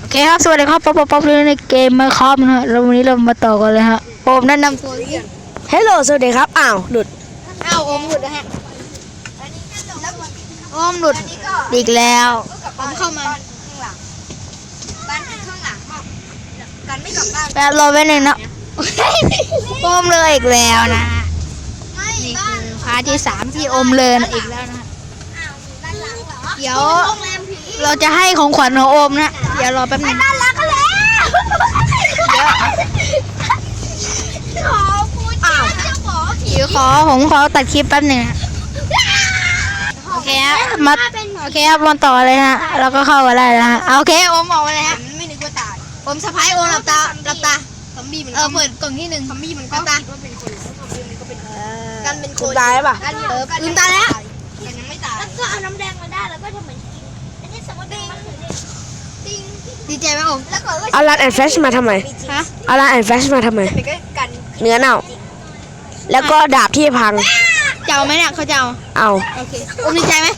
โอเคครับ สวัสดีครับป๊อปป๊อปป๊อปเลยในเกมมาครับนะฮะแล้ววันนี้เรามาต่อกันเลยฮะโอมแนะนำตัวก่อนฮัลโหลสวัสดีครับ อ้าว หลุด อ้าวโอมหลุดนะฮะโอมหลุดอีกแล้วผมเข้ามาบ้านข้างหลังกันไม่กลับบ้านแป๊บรอไว้หนึ่งนะโอมเลยอีกแล้วนะฮะไม่นี่บ้าคืนอพาร์ทที่สามที่โอมเลยนะอีกแล้วนะฮะอ้าวด้านหลังเหรอเดี๋ยวโรงแรมผีเราจะให้ของขวัญของโอมนะเดี๋ยวรอแป๊บหนึงด้านหลังกันแล้วขอพูดอ้าวจะบอกผีเดี๋ยวขอผมขอตัดคลิปแป๊บหนึงนะโอเคฮะมาโอเคครับมาต่อเลยนะฮะเราก็เข้ามาได้แล้วฮะเอาโอเคโอมออกมาเลยฮะไม่นึกว่าตายโอมสะพายโอมหลับตาหลับตาซอมบี้มันเออเปิดกล่องที่หนึ่งซอมบี้มันหลับตาคิดว่าเป็นคนแล้วซอมบี้มันก็เป็นกันเป็นคคุณนตายป่ะกันเออลืมตาแล้วกันยังไม่ตายแล้วก็เอาน้ำแดงมาได้แล้วก็ทำเหมือนกินอัน ดีใจไหมโอมแล้วก็เอาลันแอนด์แฟชมาทำไม ฮะเอาลันแอนด์แฟชมาทำไม มันก็กันเนื้อเน่า แล้วก็ดาบที่พัง จะเอาไหมเนี่ยเขาจะเอาเอา โอเคโอมดีใจไหม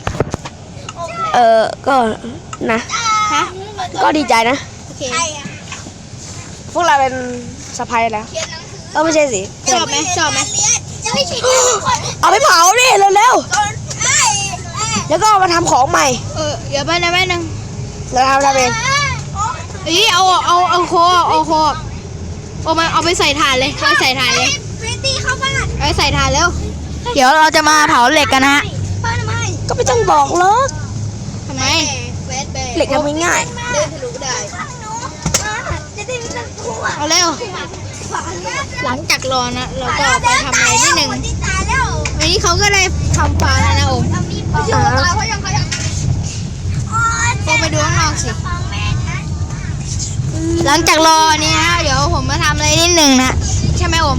เออ ก็นะ ฮะก็ดีใจนะ โอเคใช่อะพวกเราเป็นสะพายแล้วเขียนหนังสือเออไม่ใช่สิ ชอบไหมชอบไหมเรียนจะให้ฉีดทุกคนเอาไปเผาดิเร็วต้นไอ้ไอ้ๆแล้วก็เอามาทำของใหม่ เออเดี๋ยวไปนะแม่นึงเราทำทำเองเอ้ยเอาเอาเอาโคเอาโคโอมเอาไปใส่ถ่านเลยเอาไปใส่ถ่านเลยพริตตี้เข้าบ้านเอาไปใส่ถ่านเร็วเดี๋ยวเราจะมาเผาเหล็กกันนะฮะบ้านทำไมก็ไม่ต้องบอกหรอกทำไมเวสเบย์เหล็กทำง่ายเดินทะลุได้จะได้ไม่ต้องกลัวเอาเร็วหลังจากรอนะเราก็ไปทำอะไรนิดหนึ่งที่ตายแล้ววันนี้เขาก็ได้ทำฟ้าแล้วนะโอมทำมีดไม่ใช่ว่าตายเพราะยังเขายังอ๋อโอมไปดูข้างนอกสิฟังแม่นะ หลังจากรออันนี้นะเดี๋ยวผมมาทำอะไรนิดหนึ่งนะ ใช่ไหมโอม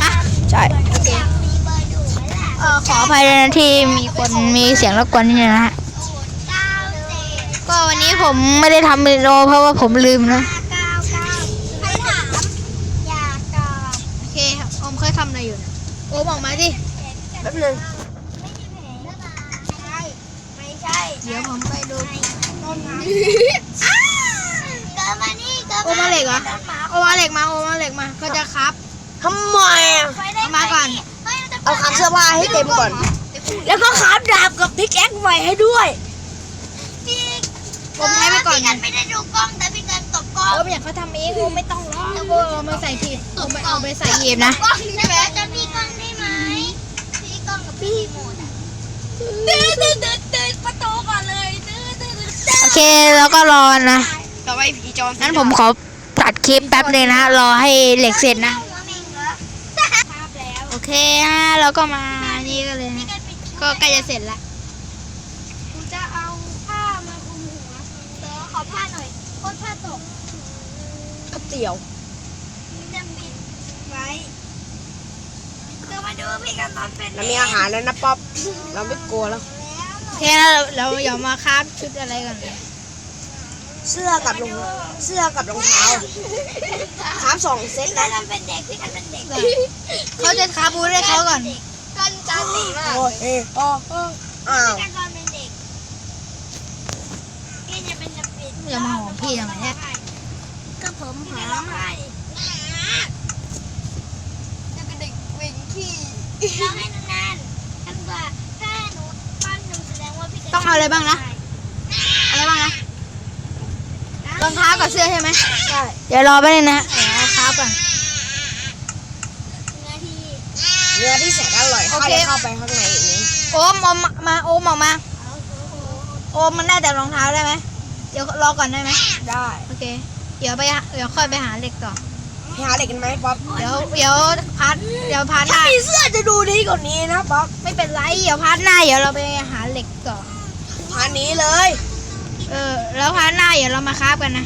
ฮะๆใช่โอเคมีเบอร์อยู่ไหมล่ะเออขออภัยด้วยนะที่มีคนมีเสียงรบกวนนิดนึงนะฮะเก้าเจ็ดก็วันนี้ผมไม่ได้ทำวิดีโอเพราะว่าผมลืมนะห้าเก้าเก้าใครถามอยากตอบโอเคครับโอมเคยทำอะไรอยู่นะโอมออกมาดิแป๊บนึงไม่มีแผลหรือเปล่าใช่ไม่ใช่เดี๋ยวผมไปดูต้นไม้อ้าเกิดมานี่เกิด โอมเอาเหล็กเหรอโอมเอาเหล็กมาโอมเอาเหล็กมาเขาจะครับทำไมอะเอามาก่อนเอาคำเสื้อผ้าให้เต็มก่อน แล้วก็ขาบดาบกับพิกแอคใหม่ให้ด้วย ผมใช้ไปก่อนพี่กันไม่ได้ดูกล้องแต่พี่กันตบกล้องโอมอยากเขาทำเองโอมไม่ต้องร้องโอมเอามาใส่ผิดโอมเอาไปใส่หีบนะกล้องใช่ไหมจะพี่กล้องได้ไหมพี่กล้องกับพี่โมดอะตื้อตื้อตื้อตื้อประตูก่อนเลยตื้อตื้อตื้อโอเคแล้วก็รอนะ ต่อไปผีจอมงั้นผมขอตัดคลิปแป๊บนึงนะรอให้เหล็กเสร็จนะหัวเมงเหรอภาพแล้วโอเคฮะเราก็มานี่กันเลยนะกันปิดก็ใกล้จะเสร็จละกูจะเอาผ้ามาคลุมหัวเดี๋ยวขอผ้าหน่อยโคตรผ้าตกก๋วยเตี๋ยวมันจะปิดไว้เดี๋ยวมาดูพี่กันตอนเป็นเรามีอาหารแล้วนะป๊อปเราไม่กลัวแล้ว โอเคนะเราเราเดี๋ยวมาคราฟชุดอะไรก่อน เสื้อกับรองเสื้อกับรองเท้าครับสองเซตพี่กันะนเป็นเด็กพี่กันเป็นเด็กเขาจะคราฟบูธให้เขาก่อนกันจันดีมากโอ้ยเอ้ยอ้ออ้ออ้าวพี่กันตอนเป็นเด็กพี่จะเป็นจะปิดอย่ามาหอมพี่ทำไมเนี่ยก็ผมหาร้องไห้จะเป็นเด็กเวงขี้ร้องให้นานๆท่านว่าถ้าหนูป้อนหนูแสดงว่าพี่กันต้องเอาอะไรบ้างนะ อะไรบ้างนะ รองเท้ากับเสื้อใช่ไหมใช่เดี๋ยวรอไปเลยนะเดี๋ยวเอาคราฟก่อนนาทีเนื้อที่แสนอร่อยโอเข้าเคไปเข้าไปข้างในอีกนี้โอมโอมมาโอมออกมา โอมมันได้แต่รองเท้าได้ไหมเดี๋ยวรอก่อนได้ไหมได้โอเค เดี๋ยวไปหาเดี๋ยวค่อยไปหาเหล็กต่อไปหาเหล็กกันไหมป๊อปเดี๋ยวเดี๋ยวพาร์ทเดี๋ยวพาร์ทหถ้าน้ามีเสื้อจะดูดีกว่านี้นะป๊อปไม่เป็นไรเดี๋ยวพาร์ทหน้าเดี๋ยวเราไปหาเหล็กต่อพานี้เลย เออ แล้วพาร์ทหน้าเดี๋ยวเรามาคราฟกันนะ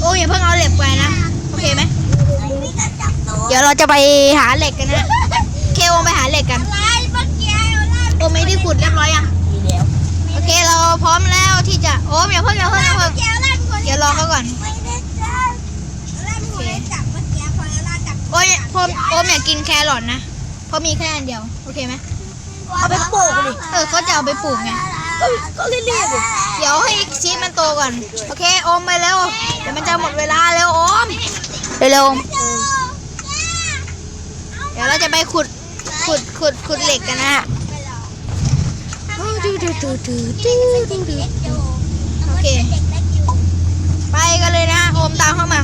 โอ้ยอย่าเพิ่งเอาเหล็กไปนะ โอเคไหมพี่กันจับตัวเดี๋ยวเราจะไปหาเหล็กกันนะ เคโอมไปหาเหล็กกันไล่เมื่อกี้เอาไล่โอมไม่ได้ขุดเรียบร้อยยังมีแล้วโอเคเราพร้อมแล้วที่จะ โอมอย่าเพิ่งอย่าเพิ่งอย่าเพิ่งเมื่อกี้เอาไล่เป็นคนเดี๋ยวรอเขาก่อนไม่ได้จับไล่เป็นคนได้จับเมื่อกี้พอแล้วไล่จับโอ้ยโอมโอมอยากกินแครอทนะ เพราะมีแค่อันเดียว โอเคไหมเอาไปปลูกดิ เออเขาจะเอาไปปลูกไงลา ก็ก็รีบๆเดี๋ยวให้ชีสมันโตก่อน โอเคโอมไปเร็ว เดี๋ยวมันจะหมดเวลาเร็วโอม เร็วๆโอมเดี๋ยวเราจะไปขุด ขุด ขุด ขุดเหล็กกันนะฮะโอเค ไปกันเลยนะโอมตามเข้ามา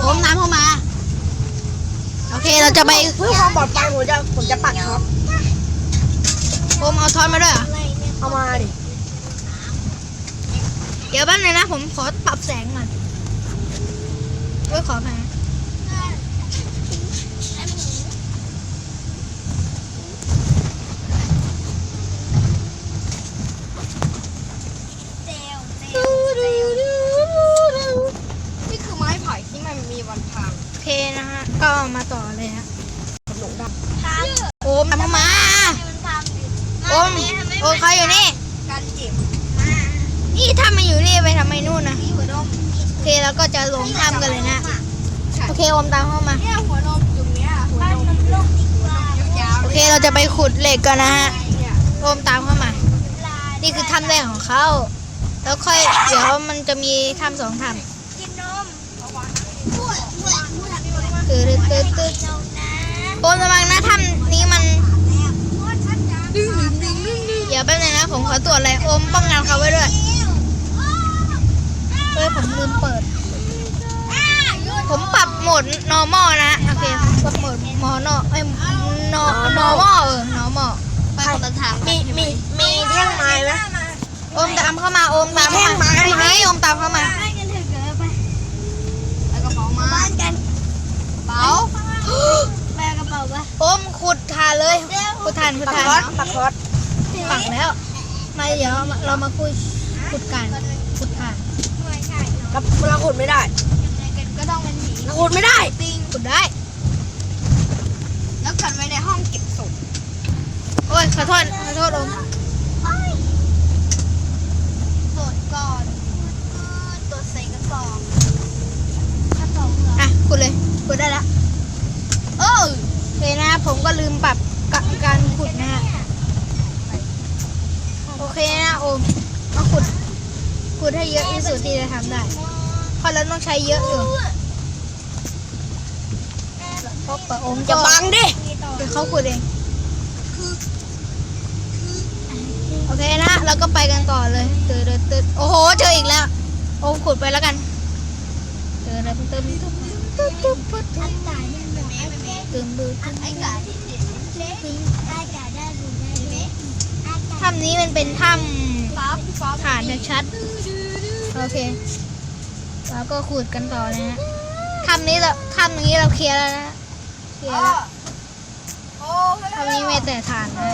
โอมตามเข้ามา โอเคเราจะไปเพื่อความปลอดภัยผมจะผมจะปักท็อป โอมเอาทอนมาด้วยเหรอเอามาดิ เดี๋ยวแป๊บนึงนะ ผมขอปรับแสงก่อนเว้ยขอแพงนี่คือไม้ไผ่ที่มันมีวันพังโอเคนะฮะ ก็มาต่อเลยฮะ หลงดับ โอมตามเข้ามา โอม โอมเขาอยู่นี่ การเจ็บ นี่ถ้ามาอยู่นี่ไปทำไมนู่นนะโอเค แล้วก็จะลงถ้ำกันเลยนะ โอเคโอมตามเข้ามา เนี่ยหัวนมอยู่เนี้ยหัวนมยาวโอเค เราจะไปขุดเหล็กกันนะฮะโอมตามเข้ามา นี่คือถ้ำแรกของเขา แล้วค่อยเดี๋ยวมันจะมีถ้ำสองถ้กินนมำตืดตืดตืดโอมระวังนะถ้ำนี้มันเดี๋ยวแป๊บนึงนะผมขอตรวจเลยโอมป้องกันเขาไว้ด้วย เฮ้ยผมลืมเปิด ผมปรับโหมด normal นะ โอเคปรับโหมดมอนอเอ้ย no normal เออ normal ไปคนละทางมีมีมีแท่งไม้ไหมโอมตามเข้ามาโอมตามเข้ามามีแท่งไม้ไหมไม่โอมตามเข้ามาไปกันเถอะเกินไปไปกระเป๋ามาบ้านกันเป๋าแบกกระเป๋าปะโอมขุดทานเลยขุดทานขุดปักทานท็อตปักท็อตปักแล้วมาเดี๋ยวเรามาคุยขุดกันขุดทานไม่ใช่กับเราขุดไม่ได้ยังไงกันก็ ต้องเป็นหมีเราขุดไม่ได้ขุดได้ แล้วขันไว้ในห้องเก็บศพโอ้ยขอโทษขอโทษโอมตรวจก่อนตรวจใส่กระสอบกระสอบเหรออะขุดเลยขุดได้แล้วโอ้ยโอเคนะผมก็ลืมปรับกะการขุดนะฮะโอเคนะโอมมาขุดขุดให้เยอะที่สุดที่จะทำได้เพราะเราต้องใช้เยอะอยู่เพ ราะปะโอมจะก็บังดิเดี๋ยวเขาขุดเอง โอเคนะเราก็ไปกันต่อเลยตืดตืดโอ้โห เจออีกแล้ว โอมขุดไปแล้วกันตืดตืดตืดตืดตืดตืดอันตายเนี่ยแม่แม่แม่ตืดตืดไอ้กาที่เด็ดเล็กไอ้กาได้ดูได้ไหมถ้ำนี้มันเป็นถ้ป๊อปป๊อปำผ่านชัดๆโอเคแล้วก็ขุดกันต่อเลยนะถ้ำนี้เราถ้ำนี้เราเคลียร์แล้วนะ เคลียร์แล้วถ้ำนี้มีแต่ฐานนะ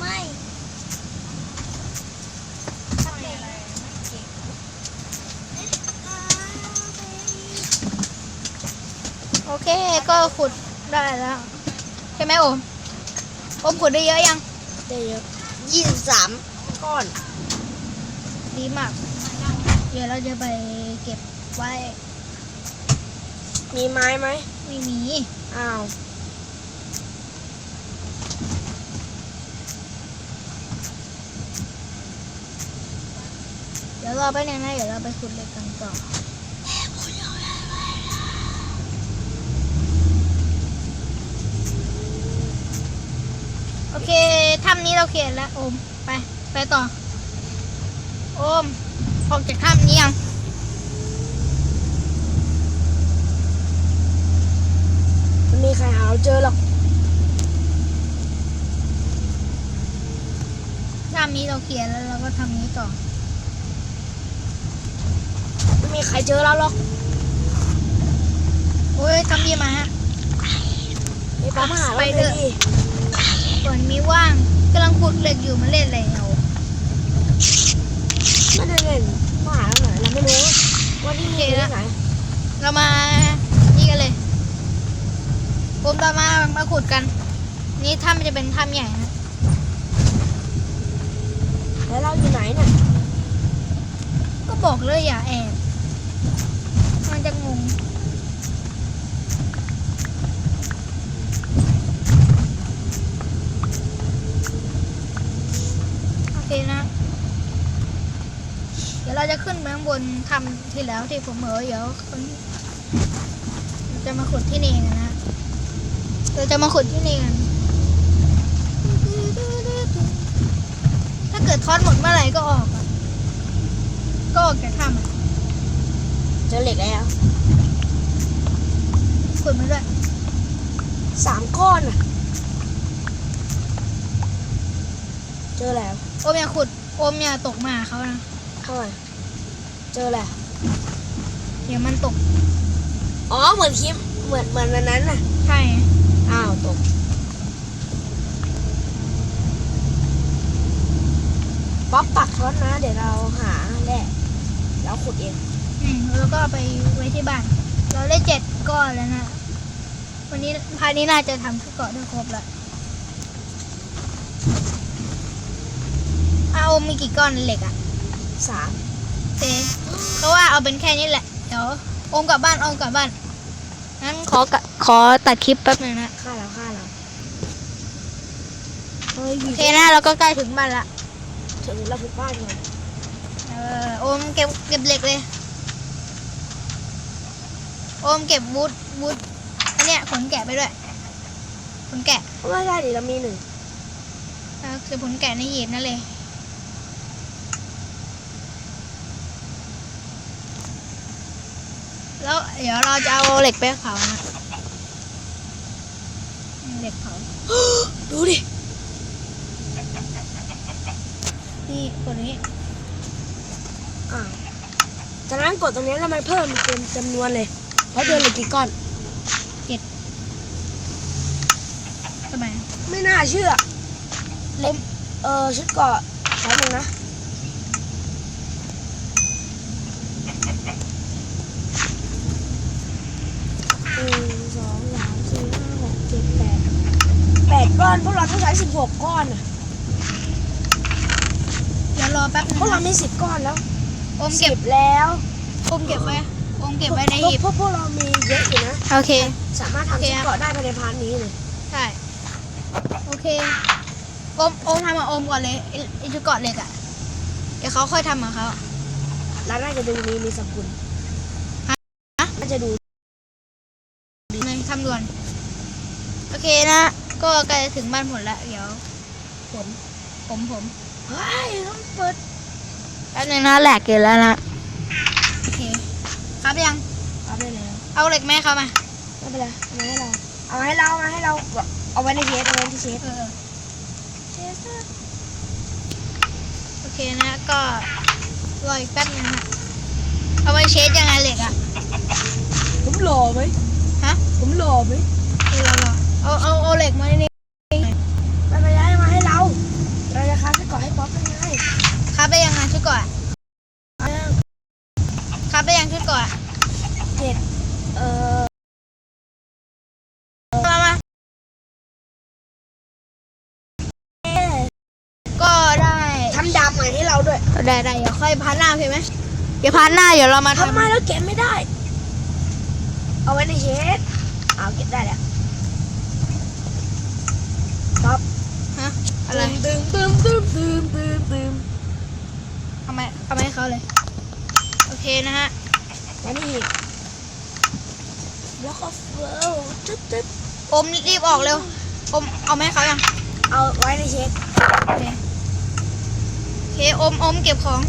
ไม่โอเค ก็ขุดได้แล้ว ใช่ไหมโอมโอมขุดได้เยอะยัง ได้เยอะยี่สิบสามก้อน ดีมาก เดี๋ยวเราจะไปเก็บไว้ มีไม้ไหม ไม่มี อ้าว เดี๋ยวรอไปบนึงนะเดี๋ยวเราไปขุดเหล็กกันต่อโอเคถ้ำนี้เราเขียนแล้วโอม ไป ไปต่อ โอม ออกจากถ้ำนี้ยัง มันมีใครหาเราเจอหรอกถ้ำนี้เราเขียนแล้วเราก็ทำนี้ต่อ ไม่มีใครเจอเราหรอกโอ้ยทำดีมาฮะไอ้ป้ามาหาเราไปเลเถยอะดิส่วนมีว่างกำลังขุดเหล็กอยู่มาเล่นอะไรเราไม่ได้เล่นมาหาเราไหนเราไม่รู้ว่าที่นี่ที่ไหนเรามานี่กันเลย ผมเรามามาขุดกัน นี่ถ้ำมันจะเป็นถ้ำใหญ่นะแล้วเราอยู่ไหนเนี่ยก็บอกเลยอย่าแอบมันจะงงเเคนะ เดี๋ยวเราจะขึ้นไปข้างบนทำที่แล้วที่ผมเหมอเดี๋ยวจะมาขุดที่นี่กันนะ เราจะมาขุดที่นี่กันถ้าเกิดทอดหมดเมื่อไหร่ก็ออกอะก็ออกจากถ้ำอะเจอเหล็กแล้วขุดมาด้วยสามก้อนอะเจอแล้วโอมอย่าขุดโอมอย่าตกมาเขานะเท่าไหร่เจอแล้วเดี๋ยวมันตก อ๋อเหมือนคลิปเหมือนเหมือนวันนั้นน่ะ ใช่ อ้าวตกป๊อปปักท็อตนะ เดี๋ยวเราหาแร่แล้วขุดเองอืมแล้วก็เอาไปไว้ที่บ้าน เราได้เจ็ดก้อนแล้วนะ วันนี้พายนี้น่าจะทำทุกเกาะได้ครบแล้วเอาโอมมีกี่ก้อนเหล็กอะสามเจเพราะว่าเอาเป็นแค่นี้แหละ เดี๋ยวโอมกลับบ้านโอมกลับบ้าน งั้นขอกะขอตัดคลิปแป๊บหนึงนะฆ่าแล้วฆ่าแล้วเฮ้ยโอเคนะเราก็ใกล้ถึงบ้านละถึงเราถึงบ้านเลยเออโอมเก็บเก็บเหล็กเลย โอมเก็บวูดวูดอันเนี้ยขนแกะไปด้วยขนแกะไม่ได้ดิเรามีหนึ่ง เออคือขนแกะในหีบนั่นเลย แล้วเดี๋ยวเราจะเอาเหล็กไปเผานะเหล็กเผาดูดิที่คนนี้อ่าจากนั้นกดตรงนี้แล้วมันเพิ่มเป็นจำนวนเลย เพราะเดือนละกี่ก้อน ทำไมไม่น่าเชื่อ เล็ก เออชุดเกาะแป๊บนึงนะ หนึ่งสองสามสี่ห้าหกเจ็ดแปดแปดก้อน พวกเราต้องใช้สิบหกก้อนอะเดี๋ยวรอแป๊บนึพวกงเรานะมีสิบก้อนแล้วโอมสิเก็บบแล้วโอมเก็บไว้โอมเก็บไว้ในพวกหีบพวกพวกเรามีเยอะอยู่นะ โอเค สามารถโอทำเคชุดเกาะได้ภายในพาร์ทนี้เลยใช่ โอเคโอมโอมทำมาโอมก่อนเลยไอ้ไอ้ชุดเกาะเหล็กอะเดี๋ยวเขาค่อยทำของเขาแล้วน่าจะดูมีมีสกุลฮะน่าจะดู เลยทำด่วน โอเคนะ ก็ใกล้จะถึงบ้านผลแล้วเดี๋ยว ผม ผมผมเฮ้ยต้องเปิดแป๊บนึงนะแหลกเกินแล้วนะโอเคครับยังเอาได้แล้วเอาเหล็กแม่เขามาไม่เป็นไรเอามาให้เรา เอามาให้เราเอามาให้เราเอาไว้ในเชสเอาไว้ที่เชสเออเชสโอเคนะก็รออีกแป๊บนึงนะเอาไว้เช็ดยังไงเหล็กอะผมหล่อไหมฮะผมหล่อไหมเออรอ เอาเอาเอาเหล็กมาในนี้ไม่เป็นไรเอามาให้เรา เราจะค้าไปก่อนให้ป๊อปเป็นไงครับได้ยังไงชุดเก่อนเอายังครับได้ยังชุดเก่อนเจ็ดเอ่อมามาก็ได้ทำดาบใหม่ให้เราด้วย ได้ได้เดี๋ยวค่อยพันหน้าโอเคไหมเดี๋ยวพันหน้าเดี๋ยวเรามาทำไมทำเราเก็บไม่ได้ เอาไว้ในเชสเอาเก็บได้แล้ว ป๊อปฮะอะไรตึมตึมตึมตึมตึมตึมทำไมทำไมให้เขาเลย โอเคนะฮะแล้วนี่อีกแล้วก็เฟิร์ตึ๊บตึ๊บอมรีบออกเร็วอมเอาไหมาให้เขายังเอาไว้ในเชสโอเคโอเคอมอมเก็บของ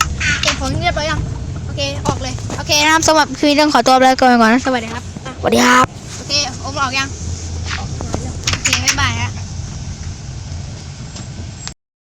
เก็บของเรียบร้อยยังโอเคออกเลยโอเคนะครับสำหรับคลิปนี้ต้องขอตัวไปแล้วก่อนก่อนนะสวัสดีครับอะสวัสดีครับโอเคอมออกยัง